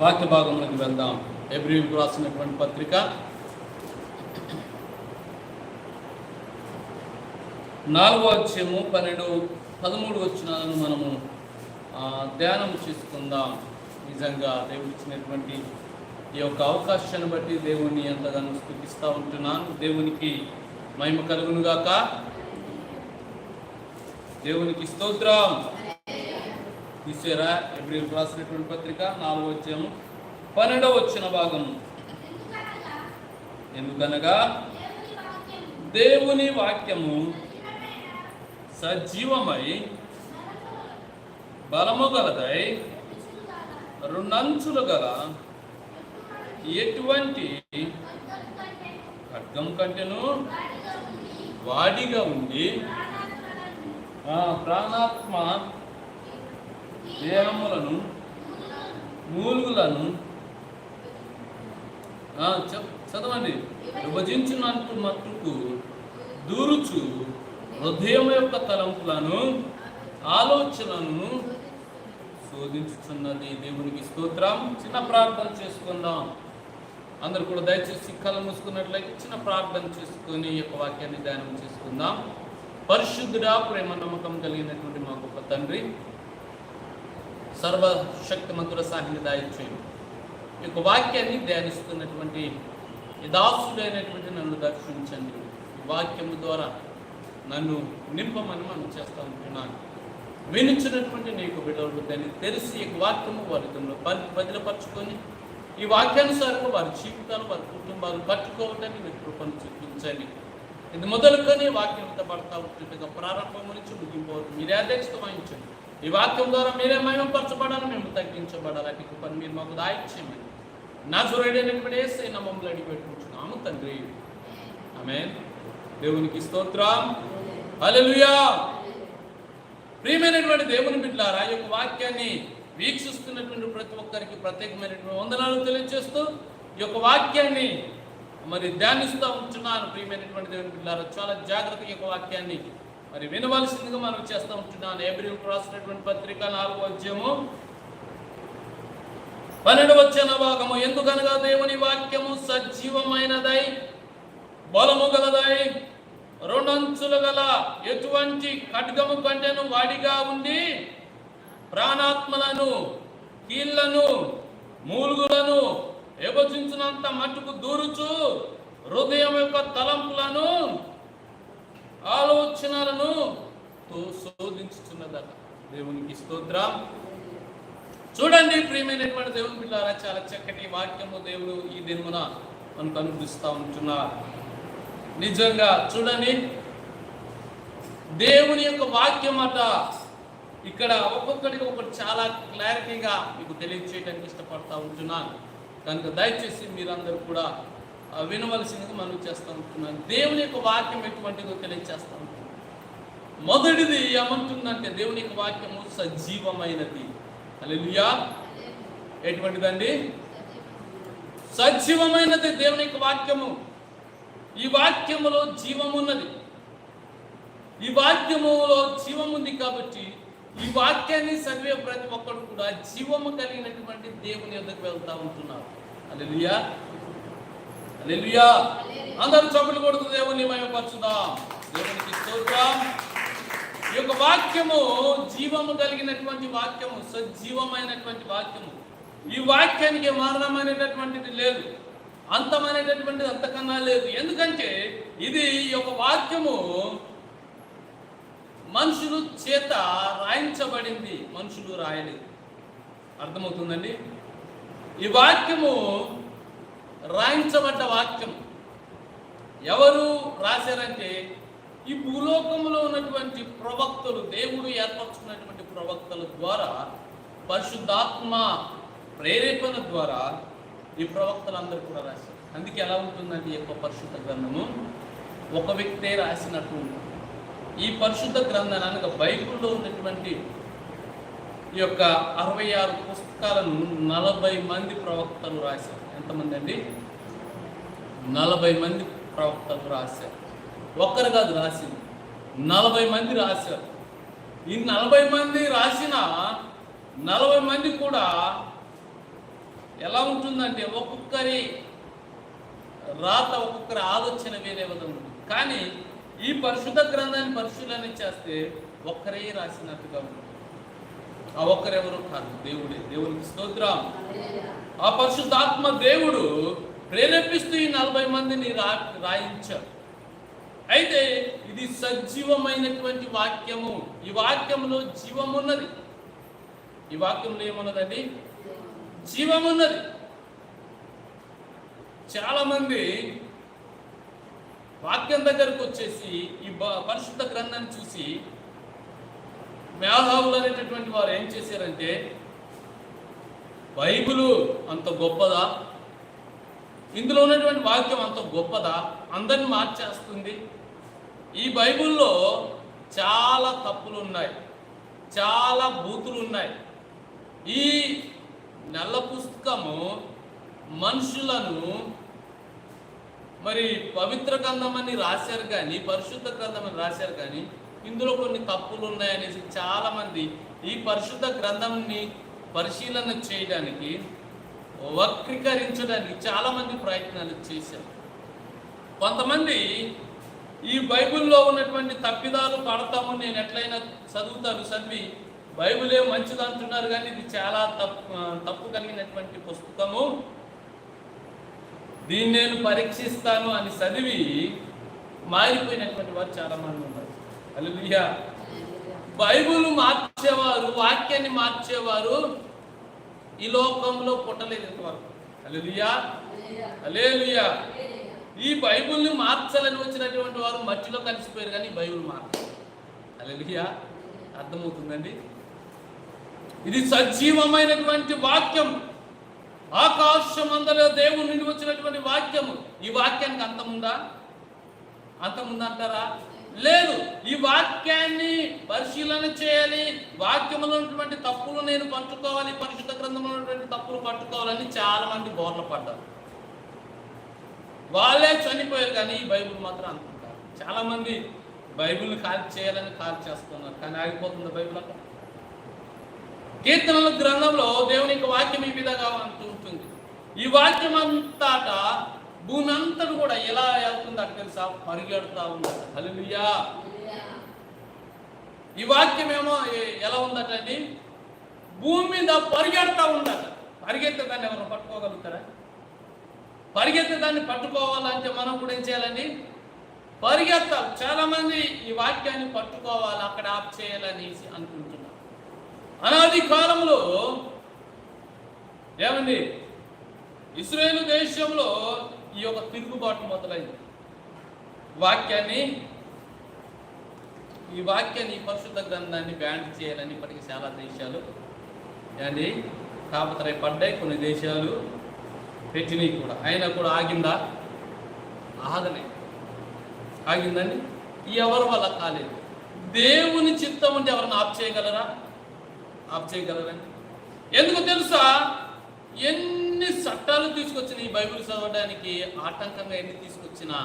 వాక్య భాగంలోకి వెళ్దాం. ఎబ్రిల్కు రాసినటువంటి పత్రిక. నాలుగో వచ్చేమో పన్నెండు పదమూడు వచ్చినాలను మనము ధ్యానం చేసుకుందాం. నిజంగా దేవుడు ఇచ్చినటువంటి ఈ యొక్క అవకాశాన్ని బట్టి దేవుని ఎంతగానో స్థుతిస్తూ ఉంటున్నాను. దేవునికి మహిమ కలుగునుగాక. దేవునికి స్తోత్రం. తీసారా ఎబ్రిల్ రాసినటువంటి పత్రిక నాలుగో వచ్చాము పన్నెండవ వచ్చిన భాగం ఎందుకనగా దేవుని వాక్యము సజీవమై బలము గలదై రెండంచులు గల ఎటువంటి ఖడ్గం కంటేను వాడిగా ఉండి ఆ ప్రాణాత్మ దేహములను మూలుగులను ఆ, చదవండి. విభజించినట్టు మట్టుకు దూరుచు హృదయం యొక్క తలంపులను ఆలోచనలను శోధించుచున్నది. దేవునికి స్తోత్రం. చిన్న ప్రార్థన చేసుకుందాం. అందరు కూడా దయచేసి కళ్ళు మూసుకున్నట్లయితే చిన్న ప్రార్థన చేసుకొని యొక్క వాక్యాన్ని ధ్యానం చేసుకుందాం. పరిశుద్ధుడా ప్రేమ నమ్మకం కలిగినటువంటి మా గొప్ప తండ్రి సర్వశక్తిమంతుల సాహిని దాయిచ్చేయండి ఈ యొక్క వాక్యాన్ని ధ్యానిస్తున్నటువంటి ఈ నన్ను దర్శించండి. వాక్యము ద్వారా నన్ను నింపమని మనం చేస్తా ఉంటున్నాను. వినిచ్చినటువంటి నీకు బిడ్డలు దాన్ని తెలిసి ఈ వాక్యము వారితో బదిలపరచుకొని ఈ వాక్యానుసారంగా వారి జీవితాలు వారి కుటుంబాలు పట్టుకోవటానికి మీరు కృపను చూపించండి. ఇది మొదలుకొని వాక్యంతో పడతా ఉంటుండగా ప్రారంభం నుంచి ముగింపు మీరు మీరే అధ్యక్షత వహించండి. ఈ వాక్యం ద్వారా మీరే మహిమపరచబడాలి మేము తగ్గించబడాలి అటు పని మీరు మాకు దాయిచ్చేయమని నా చూడైనటువంటి ఏసై నమ్మములు అడిగి పెట్టుకుంటున్నాము తండ్రి. ఆమె దేవునికి స్తోత్రం. హల్లెలూయా. ప్రియమైనటువంటి దేవుని బిడ్డారా ఈ యొక్క వాక్యాన్ని వీక్షిస్తున్నటువంటి ప్రతి ఒక్కరికి ప్రత్యేకమైనటువంటి వందనాలు తెలియజేస్తూ ఈ యొక్క వాక్యాన్ని మరి ధ్యానిస్తూ ఉంటున్నాను. ప్రియమైనటువంటి దేవుని బిడ్డారా చాలా జాగ్రత్తగా యొక్క వాక్యాన్ని మరి వినవలసిందిగా మనం చేస్తూ ఉంటున్నాను. ఏప్రిల్ రాసినటువంటి పత్రిక నాలుగో అధ్యాయము. పన్నెండు వచ్చిన భాగము. ఎందుకనగా దేవుని వాక్యము సజీవమైనదై బలము గలదై రెండంచులు గల ఎటువంటి ఖడ్గము కంటెను వాడిగా ఉండి ప్రాణాత్మలను కీళ్ళను మూలుగులను విభజించినంత మట్టుకు దూరుచు హృదయం యొక్క తలంపులను ఆలోచనలను శోధించుతున్నదట దేవునికి స్తోత్రం. చూడండి ప్రియమైనటువంటి దేవుని బిడ్డారా చాలా చక్కటి వాక్యము దేవుడు ఈ దినమున మనకు అనుగ్రహిస్తూ ఉంటున్నారు. నిజంగా చూడండి దేవుని యొక్క వాక్యం అట ఇక్కడ ఒక్కొక్కటికి ఒకటి చాలా క్లారిటీగా మీకు తెలియచేయడానికి ఇష్టపడతా ఉంటున్నాను. కనుక దయచేసి మీరందరూ కూడా వినవలసిందిగా మనం చేస్తూ ఉంటున్నాను. దేవుని యొక్క వాక్యం ఎటువంటిదో తెలియచేస్తూ ఉంటున్నాను. మొదటిది ఏమంటుందంటే దేవుని యొక్క వాక్యము సజీవమైనది. అలెలుయా ఎటువంటిదండి? సజీవమైనది దేవుని యొక్క వాక్యము. ఈ వాక్యములో జీవమున్నది. ఈ వాక్యములో జీవముంది కాబట్టి ఈ వాక్యాన్ని చదివే ప్రతి ఒక్కరు కూడా జీవము కలిగినటువంటి దేవుని యొక్కకు వెళ్తా ఉంటున్నారు. అలెలుయా అలెలుయా అందరూ చప్పులు కొడుతూ దేవుని మయపరచుదాం దేవునికి స్తోత్రం. ఈ యొక్క వాక్యము జీవము కలిగినటువంటి వాక్యము సజీవమైనటువంటి వాక్యము. ఈ వాక్యానికి మరణమైనటువంటిది లేదు. అంతమైనటువంటిది అంతకన్నా లేదు. ఎందుకంటే ఇది ఈ యొక్క వాక్యము మనుషులు చేత రాయించబడింది. మనుషులు రాయలేదు. అర్థమవుతుందండి? ఈ వాక్యము రాయించబడ్డ వాక్యం. ఎవరు రాశారంటే ఈ భూలోకంలో ఉన్నటువంటి ప్రవక్తలు దేవుడు ఏర్పరచుకున్నటువంటి ప్రవక్తల ద్వారా పరిశుద్ధాత్మ ప్రేరేపణ ద్వారా ఈ ప్రవక్తలందరూ కూడా రాశారు. అందుకే ఎలా ఉంటుందంటే ఈ యొక్క పరిశుద్ధ గ్రంథము? ఒక వ్యక్తే రాసినట్టు ఉంటుంది. ఈ పరిశుద్ధ గ్రంథం అనగా బైబిల్లో ఉన్నటువంటి ఈ యొక్క అరవై ఆరు పుస్తకాలను నలభై మంది ప్రవక్తలు రాశారు. ఎంతమంది అండి? నలభై మంది ప్రవక్తలు రాశారు. ఒక్కరు కాదు రాసింది. నలభై మంది రాశారు. ఈ నలభై మంది రాసిన నలభై మంది కూడా ఎలా ఉంటుందంటే ఒక్కొక్కరి రాత ఒక్కొక్కరి ఆలోచన వేరే విధంగా ఉంటుంది. కానీ ఈ పరిశుద్ధ గ్రంథాన్ని పరిశీలన చేస్తే ఒక్కరే రాసినట్టుగా ఉంటుంది. ఆ ఒక్కరెవరు కాదు దేవుడే. దేవునికి స్తోత్రం. ఆ పరిశుద్ధాత్మ దేవుడు ప్రేరేపిస్తూ ఈ నలభై మందిని రా రాయించారు అయితే ఇది సజీవమైనటువంటి వాక్యము. ఈ వాక్యంలో జీవమున్నది. ఈ వాక్యంలో ఏమున్నదండి? జీవమున్నది. చాలా మంది వాక్యం దగ్గరకు వచ్చేసి ఈ పరిశుద్ధ గ్రంథాన్ని చూసి మేధావులు అనేటటువంటి వారు ఏం చేశారంటే బైబిలు అంత గొప్పదా? ఇందులో ఉన్నటువంటి వాక్యం అంత గొప్పదా? అందరిని మార్చేస్తుంది. ఈ బైబిల్లో చాలా తప్పులు ఉన్నాయి. చాలా బూతులు ఉన్నాయి. ఈ నల్ల పుస్తకము మనుషులను మరి పవిత్ర గ్రంథం అని రాశారు కానీ పరిశుద్ధ గ్రంథం అని రాశారు కానీ ఇందులో కొన్ని తప్పులు ఉన్నాయనేసి చాలామంది ఈ పరిశుద్ధ గ్రంథంని పరిశీలన చేయడానికి వక్రీకరించడానికి చాలామంది ప్రయత్నాలు చేశారు. కొంతమంది ఈ బైబిల్లో ఉన్నటువంటి తప్పిదాలు పడతాము నేను ఎట్లయినా చదువుతాను చదివి బైబిలే మంచిది అంటున్నారు కానీ ఇది చాలా తప్పు తప్పు కలిగినటువంటి పుస్తకము. దీన్ని నేను పరీక్షిస్తాను అని చదివి మారిపోయినటువంటి వారు చాలా మంది ఉన్నారు. బైబుల్ మార్చేవారు వాక్యాన్ని మార్చేవారు ఈ లోకంలో పుట్టలేదు ఇంతవరకు. హల్లెలూయా. అలేలుయా ఈ బైబుల్ని మార్చాలని వచ్చినటువంటి వారు మట్టిలో కలిసిపోయారు కానీ బైబిల్ మార్చారు హల్లెలూయా. అర్థమవుతుందండి? ఇది సజీవమైనటువంటి వాక్యం. ఆకాశం అందరూ దేవుని నుండి వచ్చినటువంటి వాక్యము. ఈ వాక్యానికి అంతముందా? అంతముందంటారా? అంటారా లేదు ఈ వాక్యాన్ని పరిశీలన చేయాలి వాక్యములో ఉన్నటువంటి తప్పులు నేను పట్టుకోవాలి పరిశుద్ధ గ్రంథంలో ఉన్నటువంటి తప్పులు పట్టుకోవాలని చాలా మంది బోర్ల పడ్డారు. వాళ్ళే చనిపోయారు కానీ ఈ బైబిల్ మాత్రం అనుకుంటారు చాలా మంది బైబిల్ని కాల్ చేయాలని కాల్ చేస్తున్నారు కానీ ఆగిపోతుంది బైబిల్ అక్కడ కీర్తనల గ్రంథంలో దేవుని యొక్క వాక్యం ఈ విధంగా అంటూ ఉంటుంది ఈ వాక్యం అంతటా భూమి అంతటి కూడా ఎలా వెళ్తుందో అక్కడ తెలుసా? పరిగెడుతూ ఉందట హలియా ఈ వాక్యం ఏమో ఎలా ఉందట అది? భూమి మీద పరిగెడతా ఉందట. పరిగెత్తే దాన్ని ఎవరు పట్టుకోగలుగుతారా? పరిగెత్తే దాన్ని పట్టుకోవాలంటే మనం కూడా ఏం చేయాలండి? పరిగెత్తాలి. చాలామంది ఈ వాక్యాన్ని పట్టుకోవాలి అక్కడ ఆప్ చేయాలనేసి అనుకుంటున్నారు. అనాది కాలంలో ఏమండి? ఇస్రాయేల్ దేశంలో ఈ యొక్క తిరుగుబాటు మొదలైంది. వాక్యాన్ని ఈ వాక్యాన్ని ఈ పరిశుద్ధ గ్రంథాన్ని బ్యాన్ చేయాలని ఇప్పటికీ చాలా దేశాలు అని కాపతరై పడ్డాయి కొన్ని దేశాలు పెట్టినవి కూడా. అయినా కూడా ఆగిందా? ఆగలే. ఆగిందండి? ఎవరి వల్ల కాలేదు? దేవుని చిత్తం ఉంటే ఎవరిని ఆప్ చేయగలరా? ఆప్ చేయగలరండి. ఎందుకు తెలుసా? ఎన్ని చట్టాలు తీసుకొచ్చిన ఈ బైబిల్ చదవడానికి? ఆటంకంగా ఎన్ని తీసుకొచ్చినా?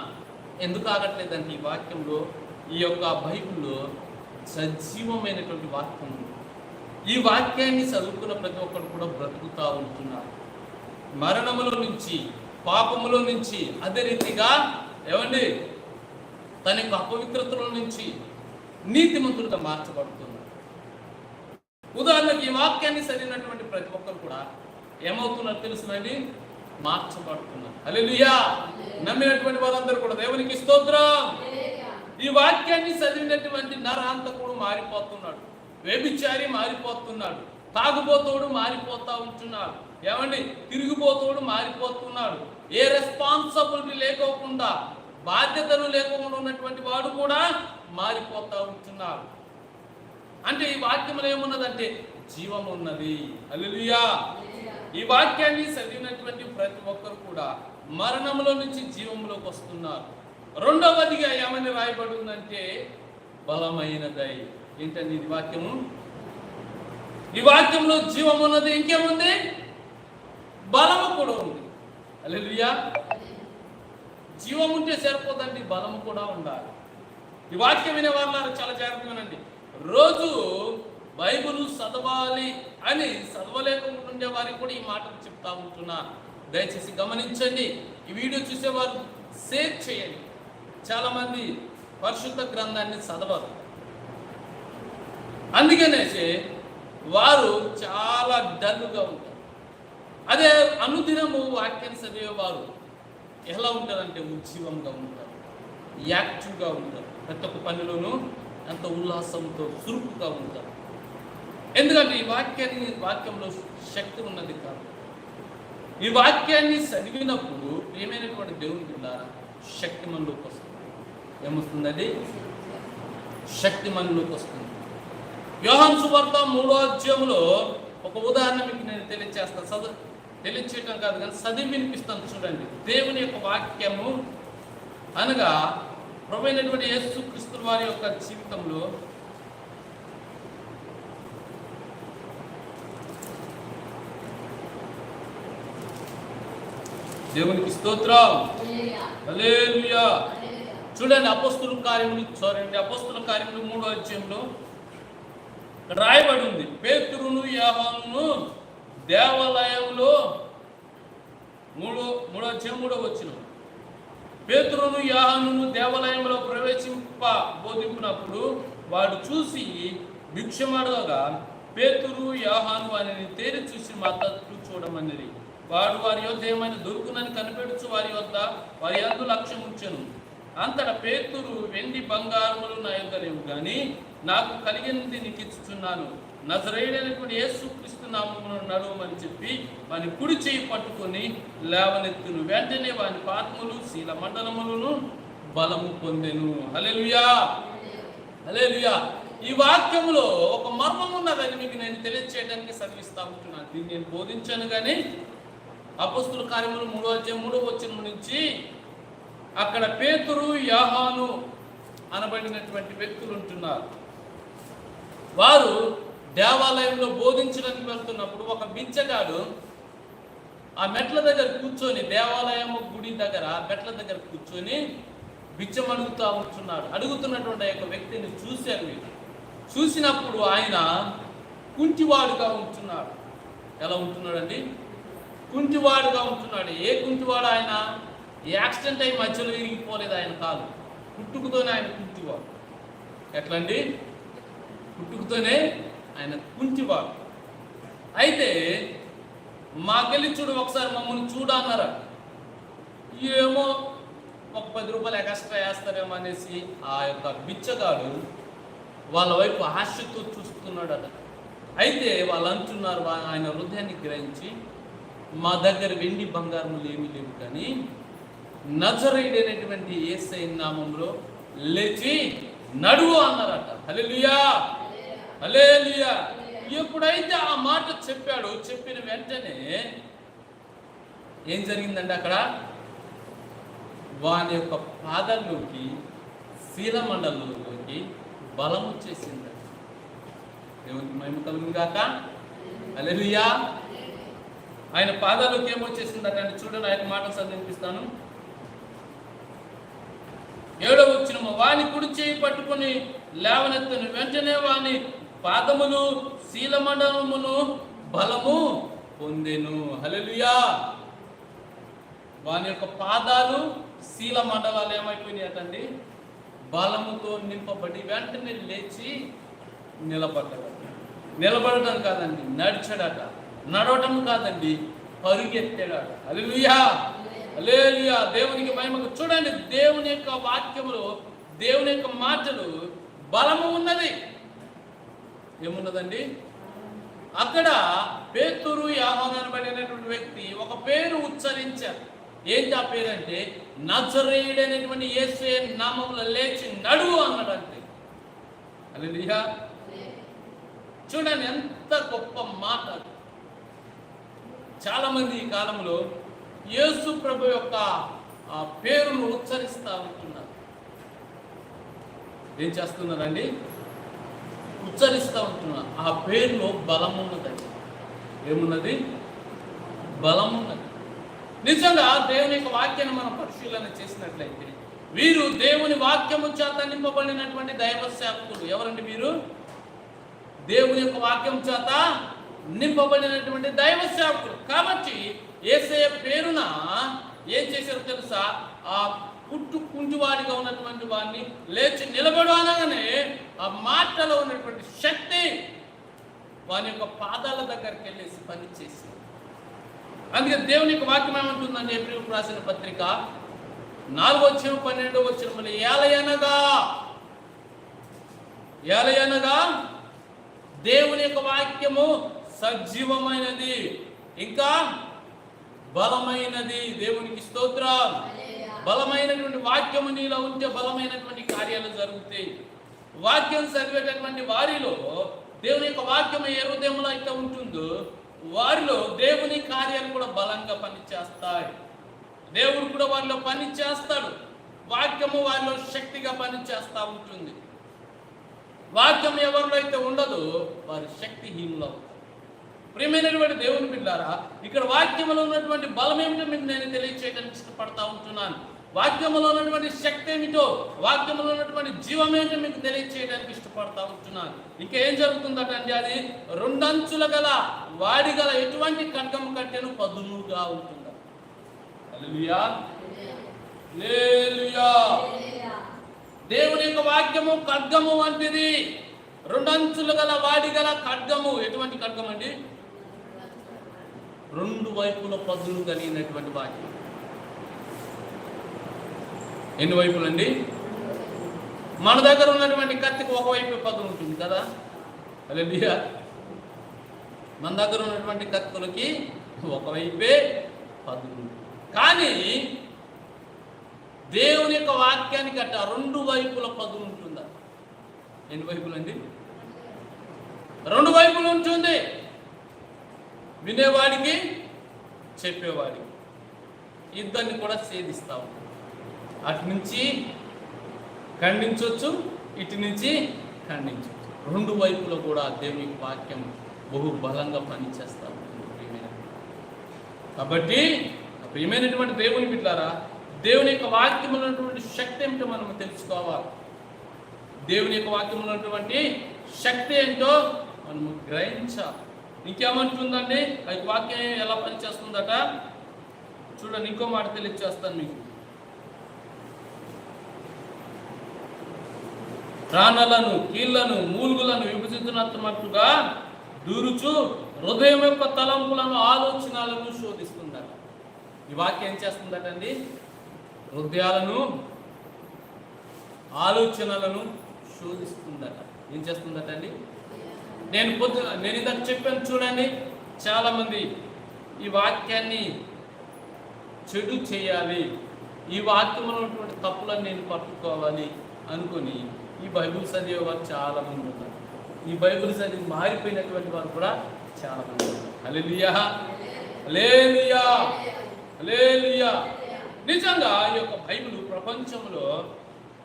ఎందుకు ఆగట్లేదంటే ఈ వాక్యంలో ఈ యొక్క బైబిల్లో సజీవమైనటువంటి వాక్యం ఈ వాక్యాన్ని చదువుకున్న ప్రతి ఒక్కరు కూడా బ్రతుకుతూ ఉంటున్నారు. మరణములో నుంచి పాపములో నుంచి అదే రీతిగా ఏమండి? తన యొక్క అపవిత్రతల నుంచి నీతిమంతులుగా మార్చబడుతున్నారు. ఉదాహరణకి ఈ వాక్యాన్ని చదివినటువంటి ప్రతి ఒక్కరు కూడా ఏమవుతున్నారు తెలుసునండి మార్చబడుతున్నారు అలెలుయా నమ్మినటువంటి వారందరూ కూడా దేవునికి స్తోత్రం. ఈ వాక్యాన్ని చదివినటువంటి నరహంతకుడు మారిపోతున్నాడు. వ్యభిచారి మారిపోతున్నాడు. తాగుబోతోడు మారిపోతా ఉంటున్నాడు. ఏమండి? తిరిగిపోతోడు మారిపోతున్నాడు. ఏ రెస్పాన్సిబిలిటీ లేకోకుండా బాధ్యతలు లేకుండా ఉన్నటువంటి వాడు కూడా మారిపోతా ఉంటున్నాడు. అంటే ఈ వాక్యంలో ఏమున్నదంటే జీవం ఉన్నది అల్లుయా ఈ వాక్యాన్ని చదివినటువంటి ప్రతి ఒక్కరు కూడా మరణంలో నుంచి జీవంలోకి వస్తున్నారు. రెండవదిగా ఏమని రాయబడిందంటే బలమైనదై. ఏంటండి ఇది వాక్యము? ఈ వాక్యంలో జీవం ఉన్నది ఇంకేముంది? బలము కూడా ఉంది. అలెలుయా జీవం ఉంటే సరిపోదండి బలము కూడా ఉండాలి. ఈ వాక్యం వినే వాళ్ళు చాలా జాగ్రత్తగా ఉండండి రోజు బైబిల్ చదవాలి అని చదవలేకుండా ఉండే వారికి కూడా ఈ మాటలు చెప్తా ఉంటున్నా. దయచేసి గమనించండి. ఈ వీడియో చూసేవారు షేర్ చేయండి. చాలామంది పరిశుద్ధ గ్రంథాన్ని చదవరు. అందుకనేసి వారు చాలా డల్గా ఉంటారు. అదే అనుదినము వాక్యాన్ని చదివేవారు ఎలా ఉంటారంటే ఉజ్జీవంగా ఉంటారు. యాక్టివ్గా ఉంటారు. ప్రతి ఒక్క పనిలోనూ ఎంత ఉల్లాసంతో చురుకుగా ఉంటారు. ఎందుకంటే ఈ వాక్యాన్ని వాక్యంలో శక్తి ఉన్నది కాదు. ఈ వాక్యాన్ని చదివినప్పుడు ఏమైనటువంటి దేవుని కింద శక్తి మనలోకి వస్తుంది. ఏమొస్తుందండి? శక్తి మనలోకి వస్తుంది. యోహాన్ సువార్త మూడో అధ్యాయంలో ఒక ఉదాహరణ మీకు నేను తెలియచేస్తాను చదువు తెలియచేయటం కాదు కానీ చదివి వినిపిస్తాను చూడండి. దేవుని యొక్క వాక్యము అనగా ప్రభు అయినటువంటి యేసు క్రీస్తు వారి యొక్క జీవితంలో దేవునికి స్తోత్రం. హల్లెలూయా. చూడండి అపస్తుల కార్యములు చూడండి అపస్తుల కార్యములు మూడో అధ్యాయంలో రాయబడి ఉంది. పేతురును యాహాను దేవాలయంలో మూడో మూడో అధ్యాయం మూడో వచ్చిన పేతురును యాహాను దేవాలయంలో ప్రవేశింప బోధింపినప్పుడు వాడు చూసి భిక్షమడగా పేతురు యాహాను అని తేరి చూసి మా తట్టు చూడమన్నది. వాడు వారి యొద్ ఏమైనా దొరుకునని కనిపెడుచు వారి వద్ద వారి అందు లక్ష్యం ఉంచెను. అంతట పేతురు వెండి బంగారములు నా యొక్క లేవు కానీ నాకు కలిగినది నీకు ఇచ్చుచున్నాను నజరైనటువంటి యేసు క్రీస్తు నామమును నడవమని చెప్పి వాని కుడి చేయి పట్టుకొని లేవనెత్తును. వెంటనే వాని పాత్మలు శీల మండలములను బలము పొందెను. హలెలుయా హలెలుయా ఈ వాక్యములో ఒక మర్మం ఉన్నదని మీకు నేను తెలియచేయడానికి చదివిస్తా ఉంటున్నాను. దీన్ని నేను బోధించాను కానీ అపస్తుల కార్యములు మూడో అధ్యాయం మూడో వచ్చిన నుంచి అక్కడ పేతురు యాహాను అనబడినటువంటి వ్యక్తులు ఉంటున్నారు. వారు దేవాలయంలో బోధించడానికి వెళ్తున్నప్పుడు ఒక బిచ్చగాడు ఆ మెట్ల దగ్గర కూర్చొని దేవాలయం గుడి దగ్గర మెట్ల దగ్గర కూర్చొని బిచ్చం అడుగుతూ ఉంటున్నాడు. అడుగుతున్నటువంటి ఆ యొక్క వ్యక్తిని చూశారు మీరు చూసినప్పుడు ఆయన కుంటివాడుగా ఉంటున్నాడు. ఎలా ఉంటున్నాడండి? కుంటివాడుగా ఉంటున్నాడు. ఏ కుంటివాడు ఆయన? యాక్సిడెంట్ అయి మధ్యలో విరిగిపోలేదు ఆయన కాదు పుట్టుకతోనే ఆయన కుంటివాడు. ఎట్లండి? పుట్టుకతోనే ఆయన కుంటివాడు. అయితే మాకెళ్ళి చూడు ఒకసారి మమ్మల్ని చూడన్నారా? ఏమో ఒక పది రూపాయలు ఎక్స్ట్రా వేస్తారేమో అనేసి ఆ యొక్క బిచ్చగాడు వాళ్ళ వైపు ఆశతో చూస్తున్నాడట. అయితే వాళ్ళు అంటున్నారు ఆయన హృదయాన్ని గ్రహించి మా దగ్గర వెండి బంగారములు ఏమీ లేవు కానీ నజరైడైనటువంటి ఏసై నామంలో లేచి నడువు అన్నారట. హల్లెలూయా. హలేలుయా ఎప్పుడైతే ఆ మాట చెప్పాడు చెప్పిన వెంటనే ఏం జరిగిందండి అక్కడ? వాని యొక్క పాదాల్లోకి శీలమండలంలోకి బలం వచ్చేసింది దేవునికి మహిమ కలుగును గాక ఆయన పాదాలకు ఏమొచ్చేసిందట అంటే చూడండి ఆయన మాట చదివిపిస్తాను ఏడో వచ్చిన వాని కుడి చేయి పట్టుకొని లేవనెత్తను వెంటనే వాని పాదములు శీలమండలమును బలము పొందెను. హలలుయా వాని యొక్క పాదాలు శీల మండలాలు ఏమైపోయినాయి అటండి బలముతో నింపబడి వెంటనే లేచి నిలబడ్డాడు నిలబడటం కాదండి నడిచాడట. నడవటం కాదండి పరుగెత్తాడట అలెలుయా అలేలుయా దేవునికి మహిమకు చూడండి దేవుని యొక్క వాక్యములు దేవుని యొక్క మాటలు బలము ఉన్నది. ఏమున్నదండి? అక్కడ పేతురు యాహోన్ అనబడినటువంటి వ్యక్తి ఒక పేరు ఉచ్చరించారు. ఏంటి ఆ పేరు అంటే నజరేయుడైనటువంటి యేసే నామంలో లేచి నడువు అన్నాడు అంతే హల్లెలూయా చూడండి ఎంత గొప్ప మాట చాలామంది ఈ కాలంలో యేసు ప్రభు యొక్క ఆ పేరును ఉచ్చరిస్తూ ఉంటున్నారు. ఏం చేస్తున్నారండి? ఉచ్చరిస్తూ ఉంటున్నారు. ఆ పేరులో బలం ఉన్నదండి. ఏమున్నది? బలం ఉన్నది. నిజంగా దేవుని యొక్క వాక్యాన్ని మనం పరిశీలన చేసినట్లయితే వీరు దేవుని వాక్యము చేత నింపబడినటువంటి దైవ సేవకులు ఎవరండి వీరు? దేవుని యొక్క వాక్యం చేత నింపబడినటువంటి దైవ సేవకులు కాబట్టి ఏసయ పేరున ఏం చేశారో తెలుసా? ఆ పుట్టు కుంటివాడిగా ఉన్నటువంటి వాడిని లేచి నిలబడు అనగానే ఆ మాటలో ఉన్నటువంటి శక్తి వాని యొక్క పాదాల దగ్గరికి వెళ్ళేసి పనిచేసి అందుకే దేవుని యొక్క వాక్యం ఏమంటుందండి ఏప్రిల్ రాసిన పత్రిక నాలుగో వచ్చిన పన్నెండో వచ్చిన మళ్ళీ ఏలయనగా ఏలయనగా దేవుని యొక్క వాక్యము సజీవమైనది. ఇంకా బలమైనది. దేవునికి స్తోత్రం బలమైనటువంటి వాక్యము నీలో ఉంటే బలమైనటువంటి కార్యాలు జరుగుతాయి. వాక్యం చదివేటటువంటి వారిలో దేవుని యొక్క వాక్యం ఏ హృదయంలో అయితే ఉంటుందో వారిలో దేవుని కార్యాలు కూడా బలంగా పనిచేస్తాయి. దేవుడు కూడా వారిలో పని చేస్తాడు వాక్యము వారిలో శక్తిగా పని చేస్తూ ఉంటుంది. వాక్యం ఎవరిలో అయితే ఉండదో వారు శక్తిహీనులు అవుతారు. ప్రియమైనటువంటి దేవుని బిడ్డారా ఇక్కడ వాక్యంలో ఉన్నటువంటి బలం ఏమిటో మీకు నేను తెలియచేయడానికి ఇష్టపడతా ఉంటున్నాను. వాక్యంలో ఉన్నటువంటి శక్తి ఏమిటో వాక్యంలో ఉన్నటువంటి జీవం ఏమిటో మీకు తెలియచేయడానికి ఇష్టపడతా ఉంటున్నాను. ఇంకేం జరుగుతుందటండి జరుగుతుందట అది రెండంచుల గల వాడి గల ఎటువంటి ఖడ్గం కంటేను పదునుగా ఉంటుందా దేవుని యొక్క వాక్యము ఖడ్గము వంటిది. రెండంచులు గల వాడి గల ఖడ్గము ఎటువంటి ఖడ్గం అండి రెండు వైపుల పదులు కలిగినటువంటి వాక్యం. ఎన్ని వైపులండి? మన దగ్గర ఉన్నటువంటి కత్తికి ఒకవైపు పదులు ఉంటుంది కదా? అదే మన దగ్గర ఉన్నటువంటి కత్తులకి ఒకవైపే పదులు కానీ దేవుని యొక్క వాక్యానికి అట్ట రెండు వైపుల పదులు ఉంటుందా? ఎన్ని వైపులండి? రెండు వైపులు ఉంటుంది. వినేవాడికి చెప్పేవాడికి. ఇద్దరిని కూడా ఛేదిస్తాము అటు నుంచి ఖండించవచ్చు ఇటు నుంచి ఖండించవచ్చు రెండు వైపులో కూడా దేవుని యొక్క వాక్యం బహు బలంగా పనిచేస్తా ఉంటుంది ప్రియమైన కాబట్టి ప్రియమైనటువంటి దేవుని బిడ్డారా దేవుని యొక్క వాక్యంలో ఉన్నటువంటి శక్తి ఏమిటో మనం తెలుసుకోవాలి. దేవుని యొక్క వాక్యంలో ఉన్నటువంటి శక్తి ఏంటో మనము గ్రహించాలి. ఇంకేమంటుందండి? ఆ వాక్యం ఎలా పనిచేస్తుందట? చూడండి ఇంకో మాట తెలియచేస్తాను మీకు. ప్రాణలను కీళ్ళను మూలుగులను విభజించినట్టుగా దూరుచు హృదయం యొక్క తలంపులను ఆలోచనలను శోధిస్తుందట. ఈ వాక్యం ఏం చేస్తుందటండి హృదయాలను ఆలోచనలను శోధిస్తుందట. ఏం చేస్తుందట అండి? నేను పొద్దు నేను ఇందాక చెప్పాను చూడండి చాలామంది ఈ వాక్యాన్ని చెడు చేయాలి. ఈ వాక్యంలో ఉన్నటువంటి తప్పులను నేను పట్టుకోవాలి అనుకొని ఈ బైబుల్ చదివే వారు చాలా మంది ఉన్నారు. ఈ బైబుల్ చదివి మారిపోయినటువంటి వారు కూడా చాలా మంది ఉన్నారు అలెలియా హల్లెలూయా! నిజంగా ఈ యొక్క బైబిల్ ప్రపంచంలో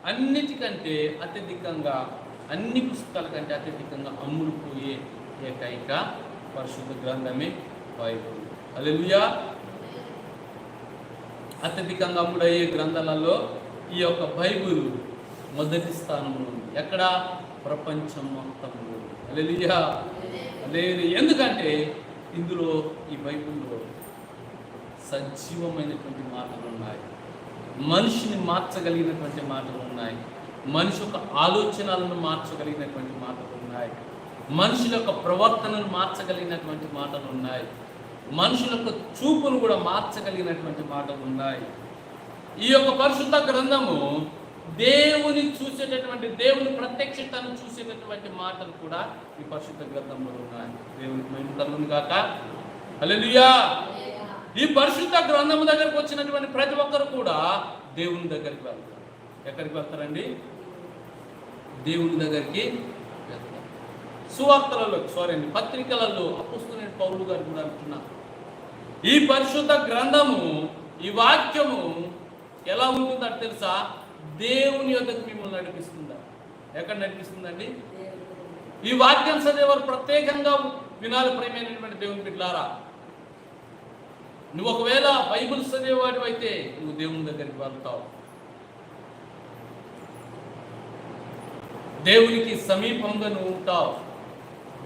అన్నిటికంటే అత్యధికంగా అన్ని పుస్తకాల కంటే అత్యధికంగా అమ్ముడుపోయే ఏకైక పరిశుద్ధ గ్రంథమే బైబుల్. అలెలుయా అత్యధికంగా అమ్ముడయ్యే గ్రంథాలలో ఈ యొక్క బైబుల్ మొదటి స్థానంలో ఉంది. ఎక్కడ? ప్రపంచం మొత్తంలో. అలెలుయా లేదు ఎందుకంటే ఇందులో ఈ బైబుల్లో సజీవమైనటువంటి మాటలు ఉన్నాయి. మనిషిని మార్చగలిగినటువంటి మాటలు ఉన్నాయి. మనిషి యొక్క ఆలోచనలను మార్చగలిగినటువంటి మాటలు ఉన్నాయి. మనుషుల యొక్క ప్రవర్తనను మార్చగలిగినటువంటి మాటలు ఉన్నాయి. మనుషుల యొక్క చూపును కూడా మార్చగలిగినటువంటి మాటలు ఉన్నాయి. ఈ యొక్క పరిశుద్ధ గ్రంథము దేవుని చూసేటటువంటి దేవుని ప్రత్యక్షతను చూసేటటువంటి మాటలు కూడా ఈ పరిశుద్ధ గ్రంథంలో ఉన్నాయి. దేవునికి మేము కలుగును కాక అలెలుయా ఈ పరిశుద్ధ గ్రంథము దగ్గరకు వచ్చినటువంటి ప్రతి ఒక్కరు కూడా దేవుని దగ్గరికి వెళ్తారు. ఎక్కడికి వెళ్తారండి? దేవుని దగ్గరికి సువార్తలలో సారీ అండి పత్రికలలో అప్పుస్తున్న పౌరులు గారు కూడా అంటున్నారు. ఈ పరిశుద్ధ గ్రంథము ఈ వాక్యము ఎలా ఉంటుందంటే తెలుసా? దేవుని యొక్కకు మిమ్మల్ని నడిపిస్తుందా? ఎక్కడ నడిపిస్తుందండి? ఈ వాక్యం చదివేవారు ప్రత్యేకంగా వినాలి ప్రేమైనటువంటి దేవుని బిడ్డారా నువ్వు ఒకవేళ బైబిల్ చదివేవాడు అయితే నువ్వు దేవుని దగ్గరికి వెళ్తావు. దేవునికి సమీపంగా నువ్వు ఉంటావు.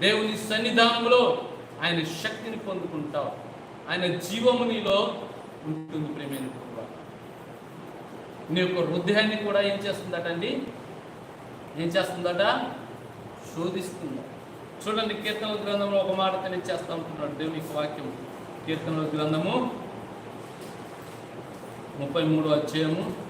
దేవుని సన్నిధానంలో ఆయన శక్తిని పొందుకుంటావు. ఆయన జీవము నీలో ఉంటుంది ప్రేమైన కుటుంబ నీ యొక్క హృదయాన్ని కూడా ఏం చేస్తుందట అండి? ఏం చేస్తుందట? శోధిస్తుంది. చూడండి కీర్తన గ్రంథంలో ఒక మాట తెలియచేస్తా ఉంటున్నాడు దేవుని యొక్క వాక్యం. కీర్తనల గ్రంథము ముప్పై మూడు అధ్యాయము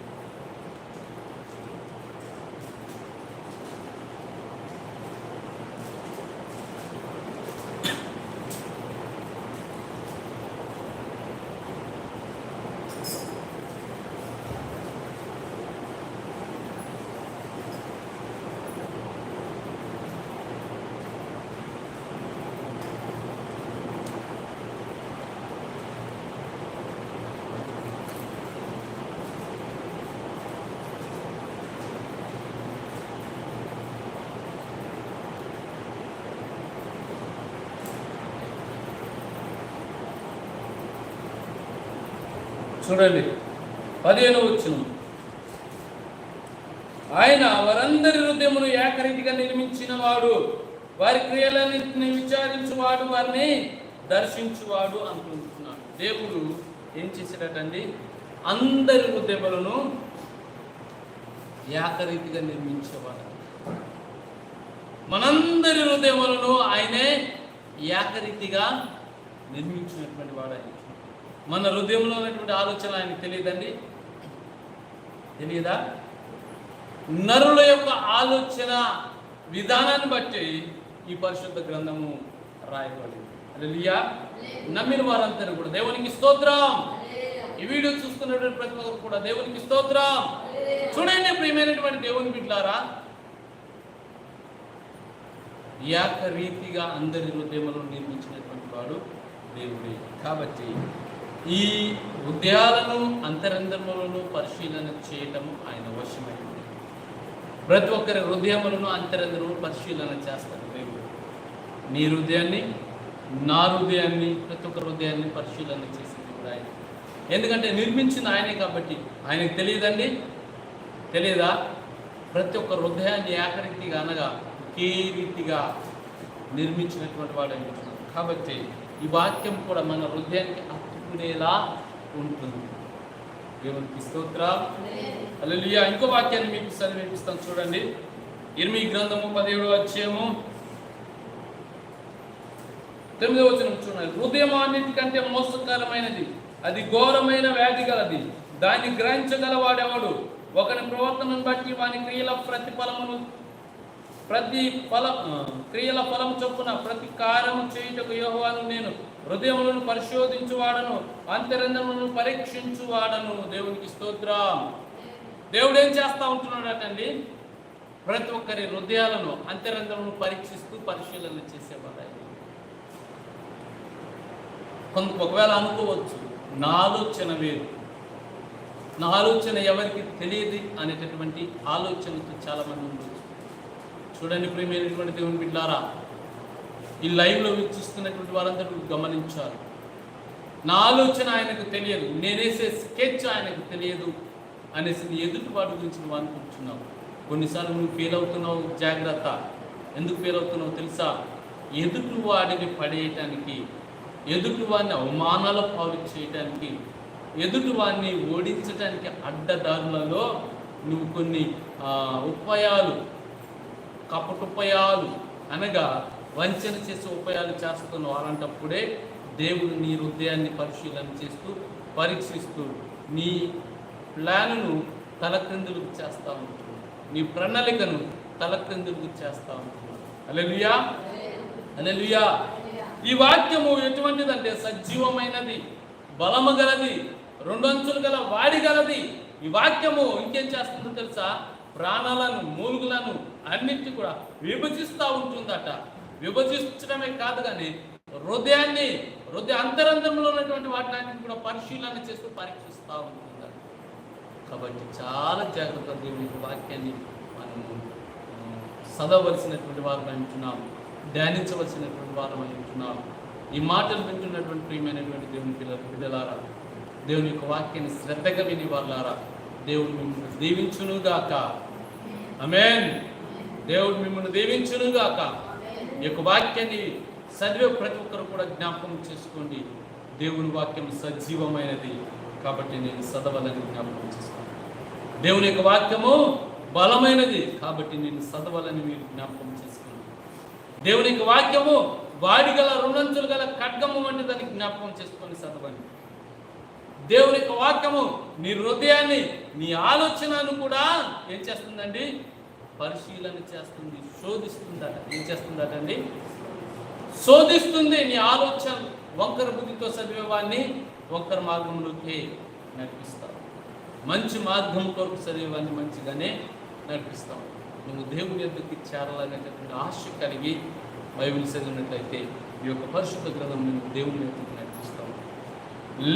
చూడండి. పదిహేను వచ్చిన. ఆయన వారందరి హృదయమును ఏకరీతిగా నిర్మించిన వాడు వారి క్రియలన్నింటిని విచారించువాడు వారిని దర్శించువాడు అనుకుంటున్నాడు. దేవుడు ఏం చేశాడటండి? అందరి హృదయములను ఏకరీతిగా నిర్మించేవాడు. మనందరి హృదయములను ఆయనే ఏకరీతిగా నిర్మించినటువంటి వాడు మన హృదయంలో ఉన్నటువంటి ఆలోచన ఆయనకు తెలియదండి. తెలియదా నరుల యొక్క ఆలోచన విధానాన్ని బట్టి ఈ పరిశుద్ధ గ్రంథము రాయబడింది. అలలియా నమ్మిన వారందరూ కూడా దేవునికి స్తోత్రం. ఈ వీడియో చూస్తున్నటువంటి ప్రతి ఒక్కరు కూడా దేవునికి స్తోత్రం. చూడండి ప్రియమైనటువంటి దేవుని బిడ్డారా. ఏకరీతిగా అందరి హృదయములను నిర్మించినటువంటి వాడు దేవుడే. కాబట్టి ఈ హృదయాలను అంతరంగములను పరిశీలన చేయటము ఆయన వశమైంది ప్రతి ఒక్కరి హృదయములను అంతరంగము పరిశీలన చేస్తారు దేవుడు. నీ హృదయాన్ని నా హృదయాన్ని ప్రతి ఒక్క హృదయాన్ని పరిశీలన చేసింది కూడా ఆయన. ఎందుకంటే నిర్మించిన ఆయనే కాబట్టి ఆయనకు తెలియదండి? తెలియదా ప్రతి ఒక్క హృదయాన్ని ఏకరీతిగా అనగా ఒకే రీతిగా నిర్మించినటువంటి వాడు కాబట్టి ఈ వాక్యం కూడా మన హృదయానికి హత్తుకునేలా ఉంటుంది. దేవునికి స్తోత్ర. అల్లెలుయా ఇంకో వాక్యాన్ని మీకు చదివిపిస్తాను చూడండి. ఇర్మి గ్రంథము పదిహేడు అధ్యాయము. తొమ్మిదో వచ్చిన చూడండి. హృదయం అన్నిటికంటే మోసకరమైనది అది ఘోరమైన వ్యాధి గలది. దాన్ని గ్రహించగలవాడెవడు? ఒకని ప్రవర్తనను బట్టి వాని క్రియల ప్రతిఫలమును ప్రతి ఫల క్రియల ఫలం చొప్పున ప్రతి కార్యము చేయుటకు యోహోవాను నేను హృదయములను పరిశోధించువాడను అంతరంగములను పరీక్షించువాడను. దేవునికి స్తోత్రం. దేవుడు ఏం చేస్తా ఉంటున్నాడటండి? ప్రతి ఒక్కరి హృదయాలను అంతరంగములను పరీక్షిస్తూ పరిశీలన చేసేవాడు కొంత ఒకవేళ అనుకోవచ్చు నా ఆలోచన వేరు. నా ఆలోచన ఎవరికి తెలియదు అనేటటువంటి ఆలోచనతో చాలామంది ఉండొచ్చు. చూడండి ప్రియమైనటువంటి దేవుని బిడ్డారా ఈ లైవ్లో వీక్షిస్తున్నటువంటి వారందరూ గమనించారు నా ఆలోచన ఆయనకు తెలియదు నేనేసే స్కెచ్ ఆయనకు తెలియదు అనేసి నీ ఎదుటి వాటి గురించి నువ్వు అనుకుంటున్నావు. కొన్నిసార్లు నువ్వు ఫీల్ అవుతున్నావు జాగ్రత్త. ఎందుకు ఫీల్ అవుతున్నావు తెలుసా? ఎదుటి వాడిని పడేయటానికి ఎదుటి వాడిని అవమానాల పాలు చేయటానికి ఎదుటి వాడిని ఓడించటానికి అడ్డదారులలో నువ్వు కొన్ని ఉపాయాలు కపటుపాయాలు అనగా వంచన చేసే ఉపాయాలు చేస్తున్నావు అలాంటప్పుడే దేవుడు నీ హృదయాన్ని పరిశీలన చేస్తూ పరీక్షిస్తూ నీ ప్లాన్ను తలక్రిందులకు చేస్తూ ఉంటున్నాడు. నీ ప్రణాళికను తలక్రిందులకు చేస్తూ ఉంటున్నాడు. అలెలుయా అలెలుయా ఈ వాక్యము ఎటువంటిదంటే సజీవమైనది బలము గలది రెండు అంచులు గల వాడి గలది. ఈ వాక్యము ఇంకేం చేస్తుందో తెలుసా? ప్రాణాలను మూలుగులను అన్నిటి కూడా విభజిస్తూ ఉంటుందట. విభజించడమే కాదు కానీ హృదయాన్ని హృదయ అంతరంగంలో ఉన్నటువంటి వాటిని కూడా పరిశీలన చేస్తూ పరీక్షిస్తూ ఉంటుందట కాబట్టి చాలా జాగ్రత్త దేవుని యొక్క వాక్యాన్ని మనము చదవలసినటువంటి వారం అంటున్నాం ధ్యానించవలసినటువంటి వారం అంటున్నాం ఈ మాటలు వింటున్నటువంటి ప్రియమైనటువంటి దేవుని పిల్లల బిడ్డలారా దేవుని యొక్క వాక్యాన్ని శ్రద్ధగా విని వాళ్ళారా? దేవుడు మిమ్మల్ని దీవించునుగాక. అమేన్ దేవుడు మిమ్మల్ని దీవించునుగాక. యొక్క వాక్యాన్ని చదివే ప్రతి ఒక్కరు కూడా జ్ఞాపకం చేసుకోండి. దేవుని వాక్యం సజీవమైనది కాబట్టి నేను చదవాలని జ్ఞాపకం చేసుకోండి. దేవుని యొక్క వాక్యము బలమైనది కాబట్టి నేను చదవాలని మీరు జ్ఞాపకం చేసుకోండి. దేవుని యొక్క వాక్యము వాడి గల రుణంతులు గల ఖడ్గము వంటి దానికి జ్ఞాపకం చేసుకొని చదవండి. దేవుని యొక్క వాక్యము నీ హృదయాన్ని నీ ఆలోచనను కూడా ఏం చేస్తుందండి? పరిశీలన చేస్తుంది. శోధిస్తుందట ఏం చేస్తుందటండి శోధిస్తుంది నీ ఆలోచన వంకర బుద్ధితో చదివేవాడిని వంకర మార్గంలోకి నడిపిస్తావు మంచి మార్గం కొరకు చదివేవాడిని మంచిగానే నడిపిస్తావు నువ్వు దేవుని ఎద్దుకి చేరాలనేటటువంటి ఆశ కలిగి బైబిల్ చదివినట్లయితే ఈ యొక్క పరిశుద్ధ గ్రంథం నువ్వు దేవుని ఎద్దుకు నడిపిస్తావు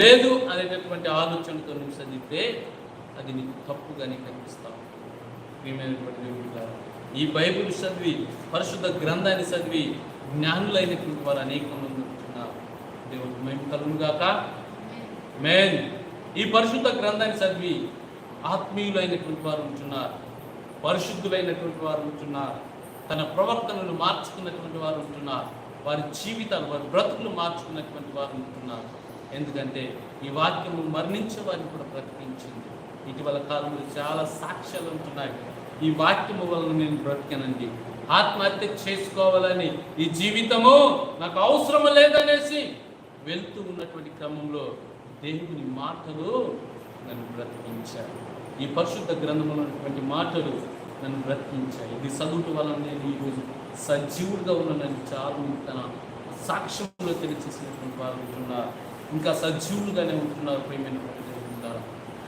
లేదు అనేటటువంటి ఆలోచనతో నువ్వు చదివితే అది నీకు తప్పుగానే కనిపిస్తావు ప్రియమైనటువంటి దేవుడు ఈ బైబిల్ చదివి పరిశుద్ధ గ్రంథాన్ని చదివి జ్ఞానులైనటువంటి వారు అనేక మంది ఉంటున్నారు. దేవుడు మేము కలుగుగాక మేన్ ఈ పరిశుద్ధ గ్రంథాన్ని చదివి ఆత్మీయులైనటువంటి వారు ఉంటున్నారు. పరిశుద్ధులైనటువంటి వారు ఉంటున్నారు. తన ప్రవర్తనను మార్చుకున్నటువంటి వారు ఉంటున్నారు. వారి జీవితాలు వారి బ్రతుకులు మార్చుకున్నటువంటి వారు ఉంటున్నారు. ఎందుకంటే ఈ వాక్యము మరణించే వారిని కూడా ప్రకటించింది ఇటీవల కాలంలో చాలా సాక్ష్యాలు ఉంటున్నాయి. ఈ వాక్యము వలన నేను బ్రతికానండి. ఆత్మహత్య చేసుకోవాలని ఈ జీవితము నాకు అవసరం లేదనేసి వెళ్తూ ఉన్నటువంటి క్రమంలో దేవుని మాటలు నన్ను బ్రతికించాయి. ఈ పరిశుద్ధ గ్రంథంలో ఉన్నటువంటి మాటలు నన్ను బ్రతికించాయి. ఇది చదువుట వలన నేను ఈరోజు సజీవుడిగా ఉన్న చాలా చాలు తన సాక్ష్యంలో తెలియచేసినటువంటి వారు ఉంటున్నారు. ఇంకా సజీవులుగానే ఉంటున్నారు ప్రేమైన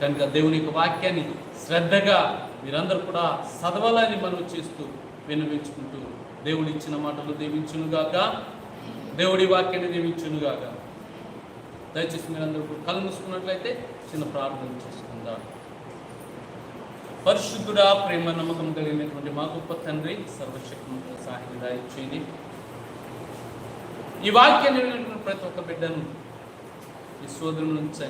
కనుక దేవుని యొక్క వాక్యాన్ని శ్రద్ధగా మీరందరూ కూడా చదవాలని మనం చేస్తూ విన్నవించుకుంటూ దేవుడు ఇచ్చిన మాటలు దీవించునుగాక. దేవుడి వాక్యాన్ని దీవించునుగాక. దయచేసి మీరందరూ కూడా కళ్ళు మూసుకున్నట్లయితే చిన్న ప్రార్థన చేసుకుందాం. పరిశుద్ధుడా ప్రేమ నమ్మకం కలిగినటువంటి మా గొప్ప తండ్రి సర్వశక్తి సాహిత్య దాయిచ్చేయండి ఈ వాక్యాన్ని ప్రతి ఒక్క బిడ్డను ఈ సోదరుల నుంచి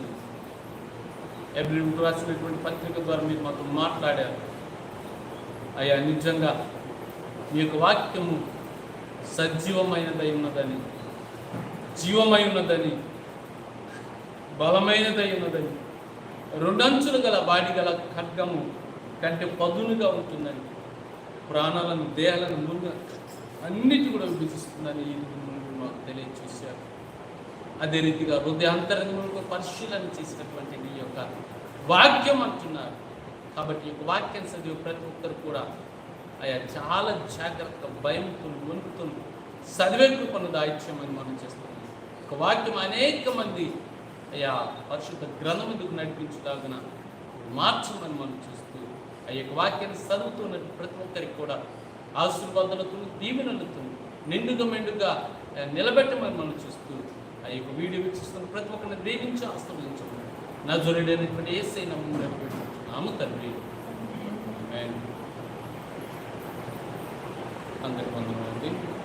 ఎవ్రీ రాసినటువంటి పత్రిక ద్వారా మీరు మాతో మాట్లాడారు. అయ్యా నిజంగా మీ యొక్క వాక్యము సజీవమైనదై ఉన్నదని జీవమై ఉన్నదని బలమైనదై ఉన్నదని రెండంచులు గల వాడి గల ఖడ్గము కంటే పదునుగా ఉంటుందని ప్రాణాలను దేహాలను ముందు అన్నిటి కూడా విభజిస్తుందని ఈ ముందు మాకు తెలియచేశారు. అదే రీతిగా హృదయాంతరంగంలో పరిశీలన చేసినటువంటి నీ యొక్క వాక్యం అంటున్నారు. కాబట్టి ఈ యొక్క వాక్యం చదివే ప్రతి ఒక్కరు కూడా అయా చాలా జాగ్రత్త భయంతో వణుకుతూ చదివే కృపను దాయిత్యమని మనం చేస్తున్నాం. ఒక వాక్యం అనేక మంది అయా పరిశుద్ధ గ్రంథం ఎందుకు నడిపించలాగిన మార్చమని మనం చూస్తూ ఆ యొక్క వాక్యాన్ని చదువుతున్న ప్రతి ఒక్కరికి కూడా ఆశీర్వాదాలతో దీవెనలతో నిండుగా మెండుగా నిలబెట్టమని మనం చూస్తూ ఆ యొక్క వీడియో వీక్షిస్తున్న ప్రతి ఒక్కరిని దీవించి ఆస్తమించండి నా జొరైనటువంటి ఏసై నామ తండ్రి. Amen. అందరికి వందనాలు